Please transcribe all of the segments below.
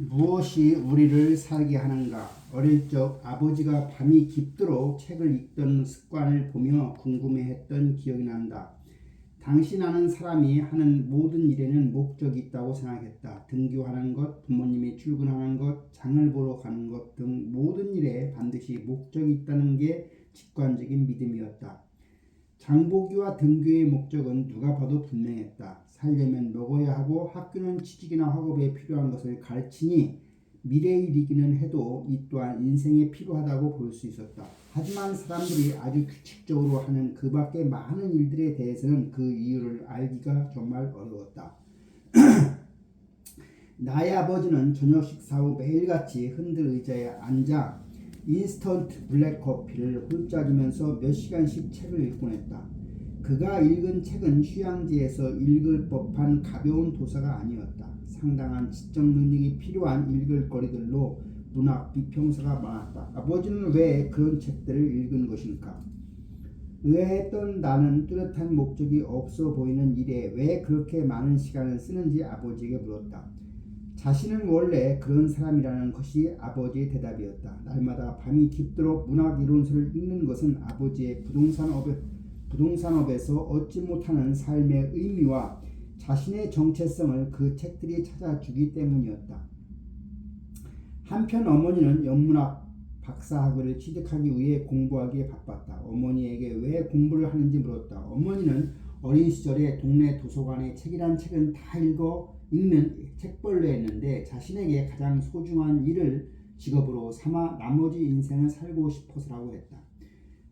무엇이 우리를 살게 하는가? 어릴 적 아버지가 밤이 깊도록 책을 읽던 습관을 보며 궁금해했던 기억이 난다. 당시 나는 사람이 하는 모든 일에는 목적이 있다고 생각했다. 등교하는 것, 부모님이 출근하는 것, 장을 보러 가는 것 등 모든 일에 반드시 목적이 있다는 게 직관적인 믿음이었다. 장보기와 등교의 목적은 누가 봐도 분명했다. 살려면 먹어야 하고 학교는 취직이나 학업에 필요한 것을 가르치니 미래의 일이기는 해도 이 또한 인생에 필요하다고 볼 수 있었다. 하지만 사람들이 아주 규칙적으로 하는 그 밖에 많은 일들에 대해서는 그 이유를 알기가 정말 어려웠다. 나의 아버지는 저녁 식 사 후 매일같이 흔들 의자에 앉아 인스턴트 블랙 커피를 홀짝이면서 몇 시간씩 책을 읽곤 했다. 그가 읽은 책은 휴양지에서 읽을 법한 가벼운 도서가 아니었다. 상당한 지적 능력이 필요한 읽을 거리들로 문학 비평서가 많았다. 아버지는 왜 그런 책들을 읽은 것일까? 의아했던 나는 뚜렷한 목적이 없어 보이는 일에 왜 그렇게 많은 시간을 쓰는지 아버지에게 물었다. 자신은 원래 그런 사람이라는 것이 아버지의 대답이었다. 날마다 밤이 깊도록 문학 이론서를 읽는 것은 아버지의 부동산 업에, 부동산업에서 얻지 못하는 삶의 의미와 자신의 정체성을 그 책들이 찾아주기 때문이었다. 한편 어머니는 연문학 박사학위를 취득하기 위해 공부하기에 바빴다. 어머니에게 왜 공부를 하는지 물었다. 어머니는 어린 시절에 동네 도서관에 책이란 책은 다 읽어 읽는 책벌레였는데 자신에게 가장 소중한 일을 직업으로 삼아 나머지 인생을 살고 싶어서라고 했다.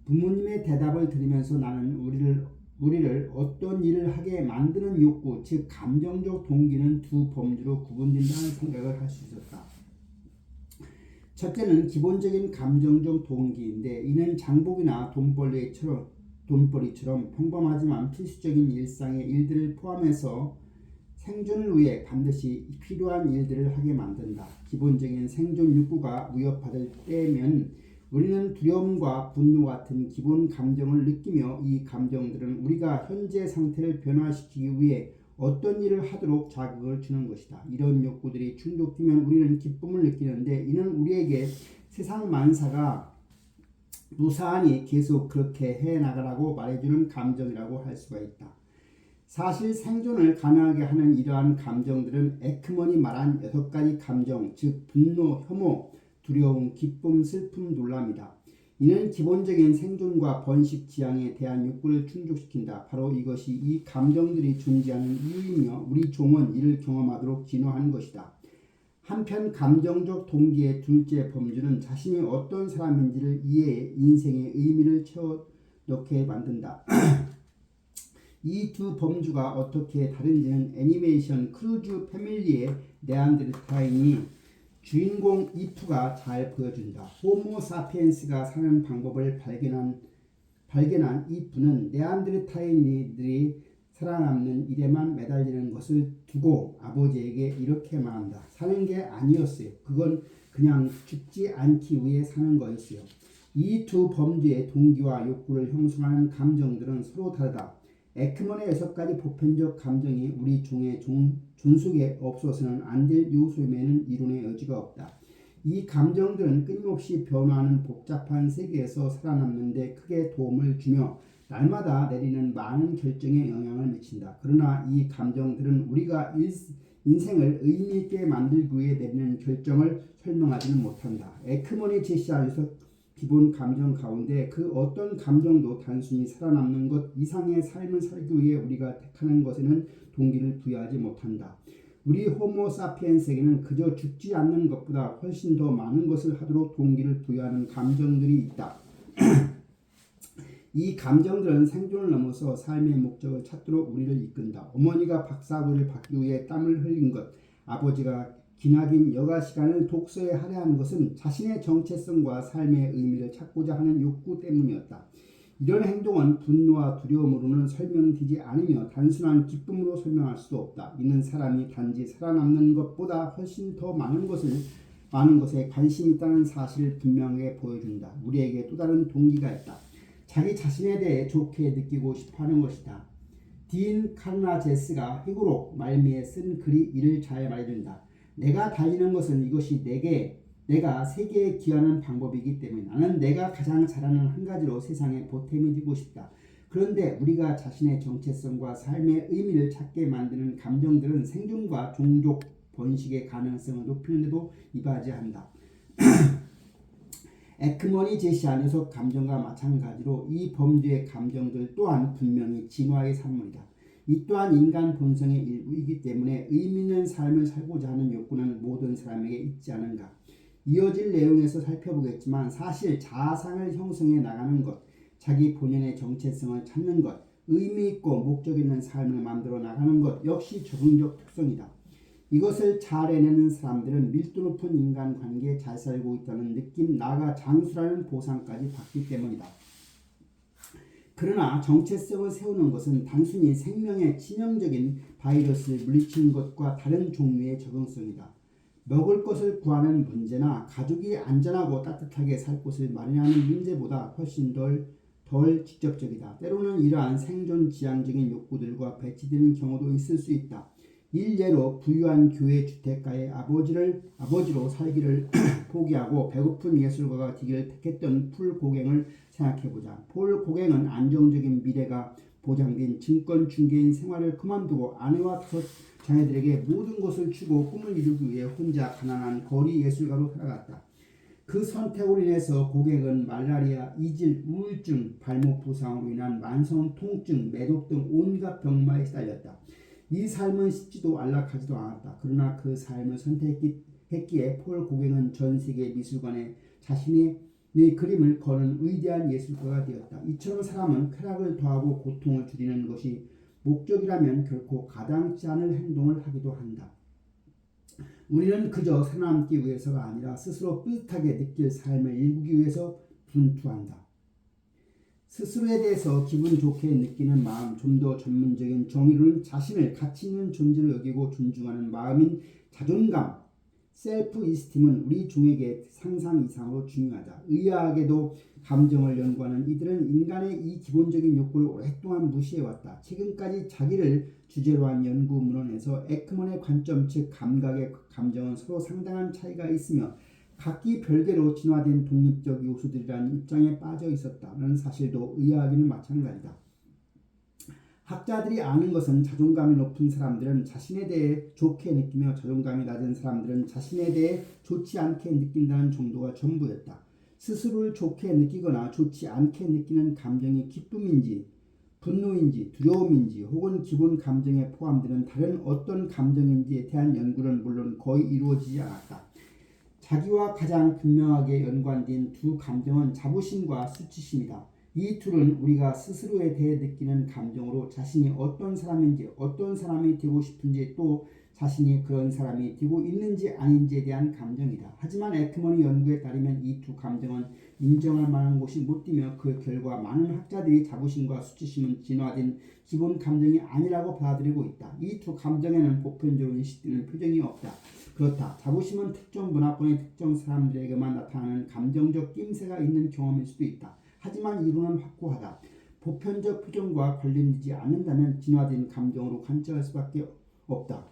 부모님의 대답을 들으면서 나는 우리를 우리를 어떤 일을 하게 만드는 욕구, 즉 감정적 동기는 두 범주로 구분된다는 생각을 할 수 있었다. 첫째는 기본적인 감정적 동기인데 이는 장복이나 돈벌이처럼 돈벌이처럼 평범하지만 필수적인 일상의 일들을 포함해서 생존을 위해 반드시 필요한 일들을 하게 만든다. 기본적인 생존 욕구가 위협받을 때면 우리는 두려움과 분노 같은 기본 감정을 느끼며 이 감정들은 우리가 현재 상태를 변화시키기 위해 어떤 일을 하도록 자극을 주는 것이다. 이런 욕구들이 충족되면 우리는 기쁨을 느끼는데 이는 우리에게 세상 만사가 무사하니 계속 그렇게 해 나가라고 말해주는 감정이라고 할 수가 있다. 사실 생존을 가능하게 하는 이러한 감정들은 에크먼이 말한 여섯 가지 감정, 즉 분노, 혐오, 두려움, 기쁨, 슬픔, 놀람이다. 이는 기본적인 생존과 번식 지향에 대한 욕구를 충족시킨다. 바로 이것이 이 감정들이 존재하는 이유이며 우리 종은 이를 경험하도록 진화한 것이다. 한편 감정적 동기의 둘째 범주는 자신이 어떤 사람인지를 이해해 인생의 의미를 채워 넣게 만든다. 이 두 범주가 어떻게 다른지는 애니메이션 크루즈 패밀리의 네안데르타인이 주인공 이프가 잘 보여준다. 호모 사피엔스가 사는 방법을 발견한 발견한 이프는 네안데르타인들이 살아남는 일에만 매달리는 것을 두고 아버지에게 이렇게 말한다. 사는 게 아니었어요. 그건 그냥 죽지 않기 위해 사는 거였어요. 이 두 범주의 동기와 욕구를 형성하는 감정들은 서로 다르다. 에크먼의 여섯 가지 보편적 감정이 우리 종의 종, 존속에 없어서는 안 될 요소임에는 이론의 여지가 없다. 이 감정들은 끊임없이 변화하는 복잡한 세계에서 살아남는데 크게 도움을 주며 날마다 내리는 많은 결정에 영향을 미친다. 그러나 이 감정들은 우리가 일, 인생을 의미 있게 만들기 위해 내리는 결정을 설명하지는 못한다. 에크먼이 제시한 여섯 기본 감정 가운데 그 어떤 감정도 단순히 살아남는 것 이상의 삶을 살기 위해 우리가 택하는 것에는 동기를 부여하지 못한다. 우리 호모 사피엔스에게는 그저 죽지 않는 것보다 훨씬 더 많은 것을 하도록 동기를 부여하는 감정들이 있다. 이 감정들은 생존을 넘어서 삶의 목적을 찾도록 우리를 이끈다. 어머니가 박사학위를 받기 위해 땀을 흘린 것, 아버지가 기나긴 여가 시간을 독서에 할애하는 것은 자신의 정체성과 삶의 의미를 찾고자 하는 욕구 때문이었다. 이런 행동은 분노와 두려움으로는 설명되지 않으며 단순한 기쁨으로 설명할 수도 없다. 이는 사람이 단지 살아남는 것보다 훨씬 더 많은 것을 많은 것에 관심이 있다는 사실을 분명하게 보여준다. 우리에게 또 다른 동기가 있다. 자기 자신에 대해 좋게 느끼고 싶어하는 것이다. 딘 카르나제스가 희고록 말미에 쓴 글이 이를 잘 말해준다. 내가 달리는 것은 이것이 내게 내가 세계에 기하는 방법이기 때문에 나는 내가 가장 잘하는 한 가지로 세상에 보탬이 되고 싶다. 그런데 우리가 자신의 정체성과 삶의 의미를 찾게 만드는 감정들은 생존과 종족 번식의 가능성을 높이는데도 이바지한다. 에크먼이 제시한 녀석 감정과 마찬가지로 이 범죄의 감정들 또한 분명히 진화의 산물이다. 이 또한 인간 본성의 일부이기 때문에 의미 있는 삶을 살고자 하는 욕구는 모든 사람에게 있지 않은가. 이어질 내용에서 살펴보겠지만 사실 자아상을 형성해 나가는 것, 자기 본연의 정체성을 찾는 것, 의미 있고 목적 있는 삶을 만들어 나가는 것 역시 적응적 특성이다. 이것을 잘 해내는 사람들은 밀도 높은 인간관계에 잘 살고 있다는 느낌, 나가 장수라는 보상까지 받기 때문이다. 그러나 정체성을 세우는 것은 단순히 생명의 치명적인 바이러스를 물리치는 것과 다른 종류의 적응성이다. 먹을 것을 구하는 문제나 가족이 안전하고 따뜻하게 살 곳을 마련하는 문제보다 훨씬 덜, 덜 직접적이다. 때로는 이러한 생존 지향적인 욕구들과 배치되는 경우도 있을 수 있다. 일례로 부유한 교회 주택가의 아버지를 아버지로 살기를 포기하고 배고픈 예술가가 되기를 택했던 풀 고갱을 생각해 보자. 폴 고갱은 안정적인 미래가 보장된 증권 중개인 생활을 그만두고 아내와 다섯 자녀들에게 모든 것을 주고 꿈을 이루기 위해 혼자 가난한 거리 예술가로 살아갔다. 그 선택으로 인해서 고객은 말라리아, 이질, 우울증, 발목 부상으로 인한 만성 통증, 매독 등 온갖 병마에 시달렸다. 이 삶은 쉽지도 안락하지도 않았다. 그러나 그 삶을 선택했기에 폴 고갱은 전 세계 미술관에 자신의 내 그림을 거는 위대한 예술가가 되었다. 이처럼 사람은 쾌락을 더하고 고통을 줄이는 것이 목적이라면 결코 가당치 않을 행동을 하기도 한다. 우리는 그저 살아남기 위해서가 아니라 스스로 뿌듯하게 느낄 삶을 일구기 위해서 분투한다. 스스로에 대해서 기분 좋게 느끼는 마음, 좀 더 전문적인 정의로는 자신을 가치 있는 존재로 여기고 존중하는 마음인 자존감, 셀프 이스팀은 우리 종에게 상상 이상으로 중요하다. 의아하게도 감정을 연구하는 이들은 인간의 이 기본적인 욕구를 오랫동안 무시해왔다. 최근까지 자기를 주제로 한 연구 문헌에서 에크먼의 관점 즉 감각의 감정은 서로 상당한 차이가 있으며 각기 별개로 진화된 독립적 요소들이라는 입장에 빠져 있었다는 사실도 의아하기는 마찬가지다. 학자들이 아는 것은 자존감이 높은 사람들은 자신에 대해 좋게 느끼며 자존감이 낮은 사람들은 자신에 대해 좋지 않게 느낀다는 정도가 전부였다. 스스로를 좋게 느끼거나 좋지 않게 느끼는 감정이 기쁨인지 분노인지 두려움인지 혹은 기본 감정에 포함되는 다른 어떤 감정인지에 대한 연구는 물론 거의 이루어지지 않았다. 자기와 가장 분명하게 연관된 두 감정은 자부심과 수치심이다. 이 둘은 우리가 스스로에 대해 느끼는 감정으로 자신이 어떤 사람인지 어떤 사람이 되고 싶은지 또 자신이 그런 사람이 되고 있는지 아닌지에 대한 감정이다. 하지만 에크먼의 연구에 따르면 이 두 감정은 인정할 만한 곳이 못 뛰며 그 결과 많은 학자들이 자부심과 수치심은 진화된 기본 감정이 아니라고 받아들이고 있다. 이 두 감정에는 보편적으로 인식되는 표정이 없다. 그렇다. 자부심은 특정 문화권의 특정 사람들에게만 나타나는 감정적 낌새가 있는 경험일 수도 있다. 하지만 이론은 확고하다. 보편적 표정과 관련되지 않는다면 진화된 감정으로 관찰할 수밖에 없다.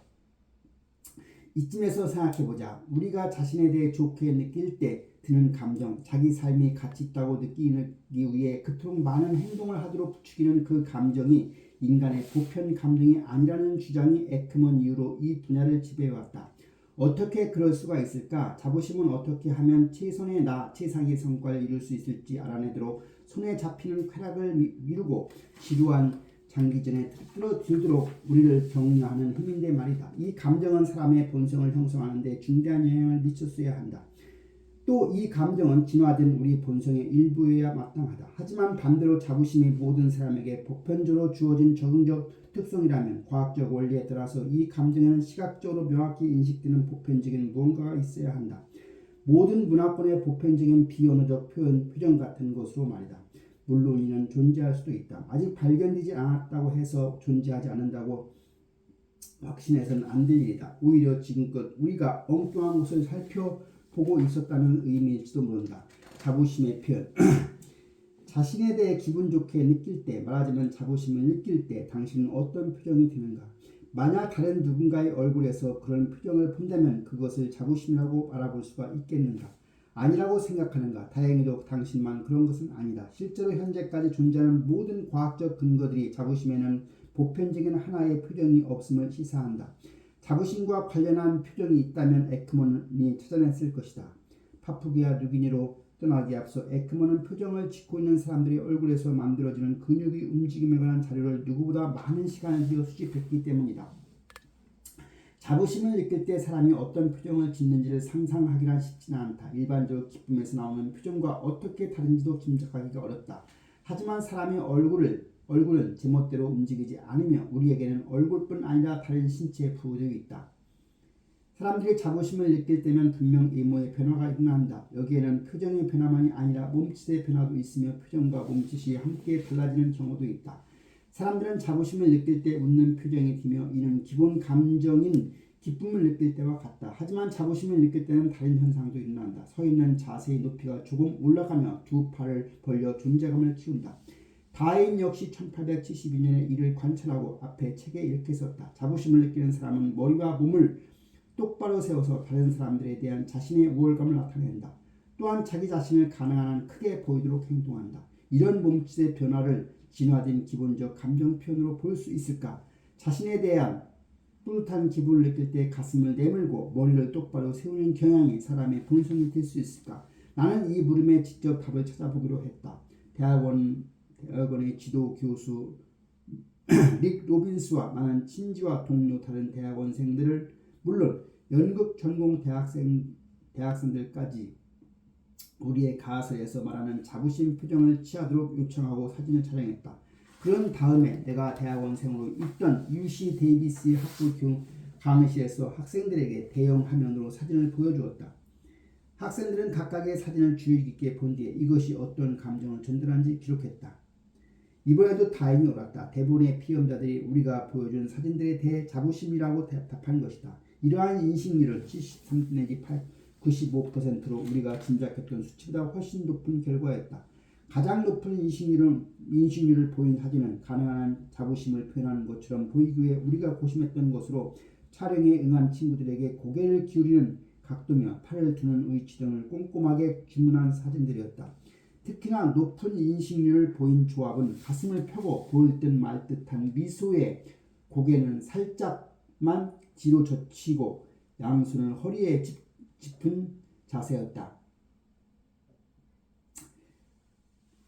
이쯤에서 생각해보자. 우리가 자신에 대해 좋게 느낄 때 드는 감정, 자기 삶이 가치 있다고 느끼기 위해 그토록 많은 행동을 하도록 부추기는 그 감정이 인간의 보편 감정이 아니라는 주장이 에크먼 이후로 이 분야를 지배해왔다. 어떻게 그럴 수가 있을까? 자부심은 어떻게 하면 최선의 나, 최상의 성과를 이룰 수 있을지 알아내도록 손에 잡히는 쾌락을 미루고 지루한 장기전에 들어들도록 우리를 격려하는 힘인데 말이다. 이 감정은 사람의 본성을 형성하는데 중대한 영향을 미쳤어야 한다. 또 이 감정은 진화된 우리 본성의 일부여야 마땅하다. 하지만 반대로 자부심이 모든 사람에게 보편적으로 주어진 적응적 특성이라면 과학적 원리에 따라서 이 감정에는 시각적으로 명확히 인식되는 보편적인 무언가가 있어야 한다. 모든 문화권의 보편적인 비언어적 표현, 표정 같은 것으로 말이다. 물론 이는 존재할 수도 있다. 아직 발견되지 않았다고 해서 존재하지 않는다고 확신해서는 안 될 일이다. 오히려 지금껏 우리가 엉뚱한 것을 살펴 보고 있었다는 의미일지도 모른다. 자부심의 표현. 자신에 대해 기분 좋게 느낄 때, 말하자면 자부심을 느낄 때 당신은 어떤 표정이 드는가? 만약 다른 누군가의 얼굴에서 그런 표정을 본다면 그것을 자부심이라고 알아볼 수가 있겠는가? 아니라고 생각하는가? 다행히도 당신만 그런 것은 아니다. 실제로 현재까지 존재하는 모든 과학적 근거들이 자부심에는 보편적인 하나의 표정이 없음을 시사한다. 자부심과 관련한 표정이 있다면 에크먼이 찾아냈을 것이다. 파푸기아 누기니로 떠나기 앞서 에크먼은 표정을 짓고 있는 사람들의 얼굴에서 만들어지는 근육의 움직임에 관한 자료를 누구보다 많은 시간을 들여 수집했기 때문이다. 자부심을 느낄 때 사람이 어떤 표정을 짓는지를 상상하기란 쉽지는 않다. 일반적으로 기쁨에서 나오는 표정과 어떻게 다른지도 짐작하기가 어렵다. 하지만 사람의 얼굴을 얼굴은 제멋대로 움직이지 않으며 우리에게는 얼굴뿐 아니라 다른 신체 부위들이 있다. 사람들이 자부심을 느낄 때면 분명 외모의 변화가 일어난다. 여기에는 표정의 변화만이 아니라 몸짓의 변화도 있으며 표정과 몸짓이 함께 달라지는 경우도 있다. 사람들은 자부심을 느낄 때 웃는 표정이 튀며 이는 기본 감정인 기쁨을 느낄 때와 같다. 하지만 자부심을 느낄 때는 다른 현상도 일어난다. 서 있는 자세의 높이가 조금 올라가며 두 팔을 벌려 존재감을 키운다. 다인 역시 1872년에 이를 관찰하고 앞에 책에 이렇게 썼다. 자부심을 느끼는 사람은 머리와 몸을 똑바로 세워서 다른 사람들에 대한 자신의 우월감을 나타낸다. 또한 자기 자신을 가능한 한 크게 보이도록 행동한다. 이런 몸짓의 변화를 진화된 기본적 감정 표현으로 볼 수 있을까? 자신에 대한 뿌듯한 기분을 느낄 때 가슴을 내밀고 머리를 똑바로 세우는 경향이 사람의 본성이 될 수 있을까? 나는 이 물음에 직접 답을 찾아보기로 했다. 대학원 대학원의 지도 교수 릭 로빈스와 나는 친지와 동료 다른 대학원생들을 물론 연극 전공 대학생 대학생들까지 우리의 가설에서 말하는 자부심 표정을 취하도록 요청하고 사진을 촬영했다. 그런 다음에 내가 대학원생으로 있던 UC 데이비스 학부 교 강의실에서 학생들에게 대형 화면으로 사진을 보여주었다. 학생들은 각각의 사진을 주의 깊게 본 뒤에 이것이 어떤 감정을 전달하는지 기록했다. 이번에도 다행히 옳았다. 대부분의 피험자들이 우리가 보여준 사진들에 대해 자부심이라고 대답한 것이다. 이러한 인식률은 73 내지 8, 95%로 우리가 짐작했던 수치보다 훨씬 높은 결과였다. 가장 높은 인식률은 인식률을 보인 사진은 가능한 한 자부심을 표현하는 것처럼 보이기 위해 우리가 고심했던 것으로 촬영에 응한 친구들에게 고개를 기울이는 각도며 팔을 드는 위치 등을 꼼꼼하게 주문한 사진들이었다. 특히나 높은 인식률을 보인 조합은 가슴을 펴고 보일 듯 말 듯한 미소에 고개는 살짝만 뒤로 젖히고 양손을 허리에 짚, 짚은 자세였다.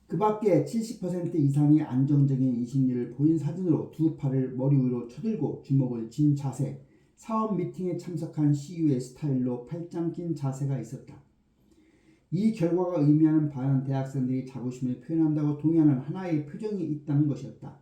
그 밖에 70% 이상의 안정적인 인식률을 보인 사진으로 두 팔을 머리 위로 쳐들고 주먹을 쥔 자세, 사업 미팅에 참석한 CEO의 스타일로 팔짱 낀 자세가 있었다. 이 결과가 의미하는 바는 대학생들이 자부심을 표현한다고 동의하는 하나의 표정이 있다는 것이었다.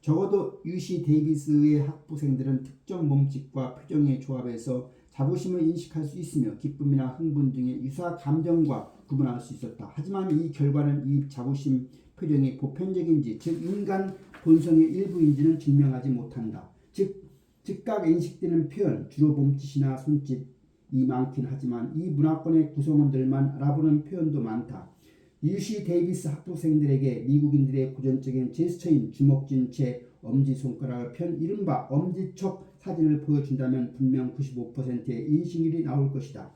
적어도 UC 데이비스의 학부생들은 특정 몸짓과 표정의 조합에서 자부심을 인식할 수 있으며 기쁨이나 흥분 등의 유사 감정과 구분할 수 있었다. 하지만 이 결과는 이 자부심 표정이 보편적인지 즉 인간 본성의 일부인지는 증명하지 못한다. 즉 즉각 인식되는 표현 주로 몸짓이나 손짓 이 많긴 하지만 이 문화권의 구성원들만 알아보는 표현도 많다. UC 데이비스 학부생들에게 미국인들의 고전적인 제스처인 주먹진 채 엄지손가락을 편 이른바 엄지척 사진을 보여준다면 분명 95%의 인식률이 나올 것이다.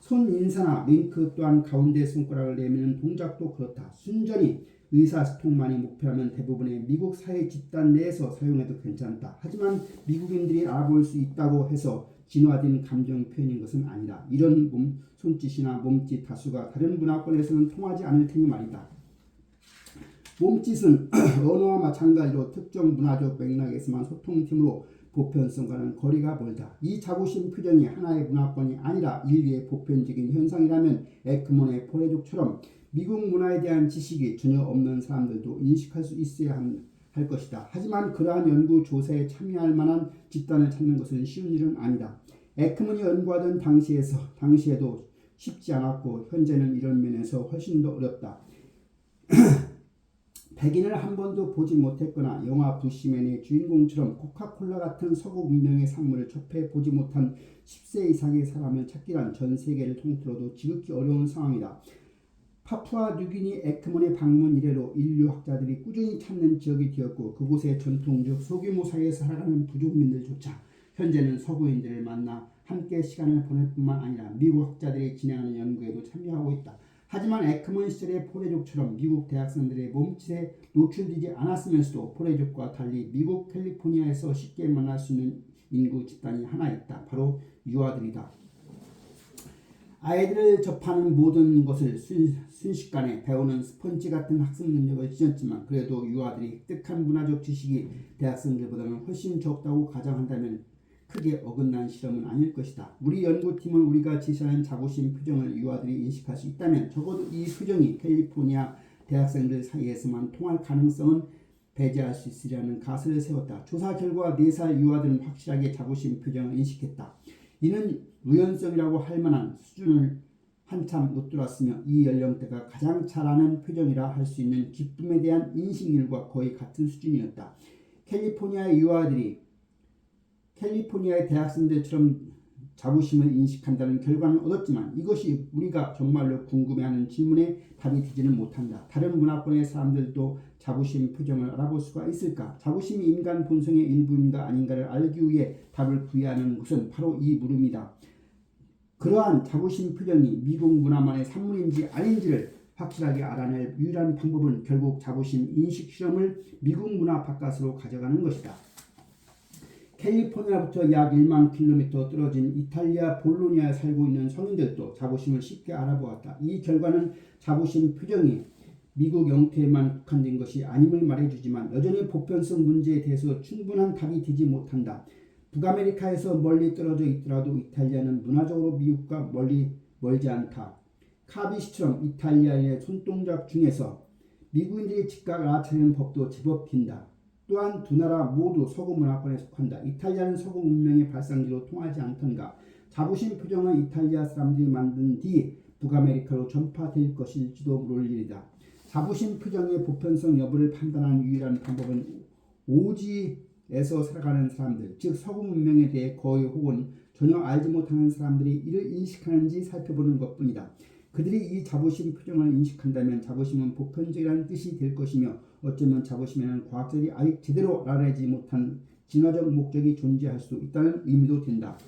손 인사나 윙크 또한 가운데 손가락을 내미는 동작도 그렇다. 순전히 의사소통만이 목표라면 대부분의 미국 사회 집단 내에서 사용해도 괜찮다. 하지만 미국인들이 알아볼 수 있다고 해서 진화된 감정 표현인 것은 아니다. 이런 몸, 손짓이나 몸짓 다수가 다른 문화권에서는 통하지 않을 테니 말이다. 몸짓은 언어와 마찬가지로 특정 문화적 맥락에서만 소통팀으로 보편성과는 거리가 멀다. 이 자부심 표정이 하나의 문화권이 아니라 인류의 보편적인 현상이라면 에크먼의 포레족처럼 미국 문화에 대한 지식이 전혀 없는 사람들도 인식할 수 있어야 할 것이다. 하지만 그러한 연구 조사에 참여할 만한 집단을 찾는 것은 쉬운 일은 아니다. 에크먼이 연구하던 당시에서 당시에도 쉽지 않았고 현재는 이런 면에서 훨씬 더 어렵다. 백인을 한 번도 보지 못했거나 영화 부시맨의 주인공처럼 코카콜라 같은 서구 문명의 상물을 접해 보지 못한 10세 이상의 사람을 찾기란 전 세계를 통틀어도 지극히 어려운 상황이다. 파푸아 뉴기니 에크먼의 방문 이래로 인류 학자들이 꾸준히 찾는 지역이 되었고 그곳의 전통적 소규모 사회에 살아가는 부족민들조차 현재는 서구인들을 만나 함께 시간을 보낼 뿐만 아니라 미국 학자들이 진행하는 연구에도 참여하고 있다. 하지만 에크먼 시절의 포레족처럼 미국 대학생들의 몸짓에 노출되지 않았으면서도 포레족과 달리 미국 캘리포니아에서 쉽게 만날 수 있는 인구 집단이 하나 있다. 바로 유아들이다. 아이들을 접하는 모든 것을 순, 순식간에 배우는 스펀지 같은 학습 능력을 지녔지만 그래도 유아들이 획득한 문화적 지식이 대학생들보다는 훨씬 적다고 가정한다면 크게 어긋난 실험은 아닐 것이다. 우리 연구팀은 우리가 제시하는 자부심 표정을 유아들이 인식할 수 있다면 적어도 이 표정이 캘리포니아 대학생들 사이에서만 통할 가능성은 배제할 수 있으리라는 가설을 세웠다. 조사 결과 4살 유아들은 확실하게 자부심 표정을 인식했다. 이는 우연성이라고 할 만한 수준을 한참 웃돌았으며 이 연령대가 가장 잘하는 표정이라 할 수 있는 기쁨에 대한 인식률과 거의 같은 수준이었다. 캘리포니아의 유아들이 캘리포니아의 대학생들처럼 자부심을 인식한다는 결과는 얻었지만 이것이 우리가 정말로 궁금해하는 질문에 답이 되지는 못한다. 다른 문화권의 사람들도 자부심 표정을 알아볼 수가 있을까? 자부심이 인간 본성의 일부인가 아닌가를 알기 위해 답을 구해야 하는 것은 바로 이 물음이다. 그러한 자부심 표정이 미국 문화만의 산물인지 아닌지를 확실하게 알아낼 유일한 방법은 결국 자부심 인식 실험을 미국 문화 바깥으로 가져가는 것이다. 캘리포니아부터 약 1만 킬로미터 떨어진 이탈리아 볼로니아에 살고 있는 성인들도 자부심을 쉽게 알아보았다. 이 결과는 자부심 표정이 미국 영토에만 국한된 것이 아님을 말해주지만 여전히 보편성 문제에 대해서 충분한 답이 되지 못한다. 북아메리카에서 멀리 떨어져 있더라도 이탈리아는 문화적으로 미국과 멀리 멀지 않다. 카비시처럼 이탈리아의 손동작 중에서 미국인들이 즉각 알아차리는 법도 제법 긴다. 또한 두 나라 모두 서구 문화권에 속한다. 이탈리아는 서구 문명의 발상지로 통하지 않던가. 자부심 표정은 이탈리아 사람들이 만든 뒤 북아메리카로 전파될 것일지도 모를 일이다. 자부심 표정의 보편성 여부를 판단하는 유일한 방법은 오지 에서 살아가는 사람들, 즉 서구 문명에 대해 거의 혹은 전혀 알지 못하는 사람들이 이를 인식하는지 살펴보는 것뿐이다. 그들이 이 자부심 표정을 인식한다면 자부심은 보편적이라는 뜻이 될 것이며 어쩌면 자부심에는 과학자들이 아직 제대로 알아내지 못한 진화적 목적이 존재할 수 있다는 의미도 된다.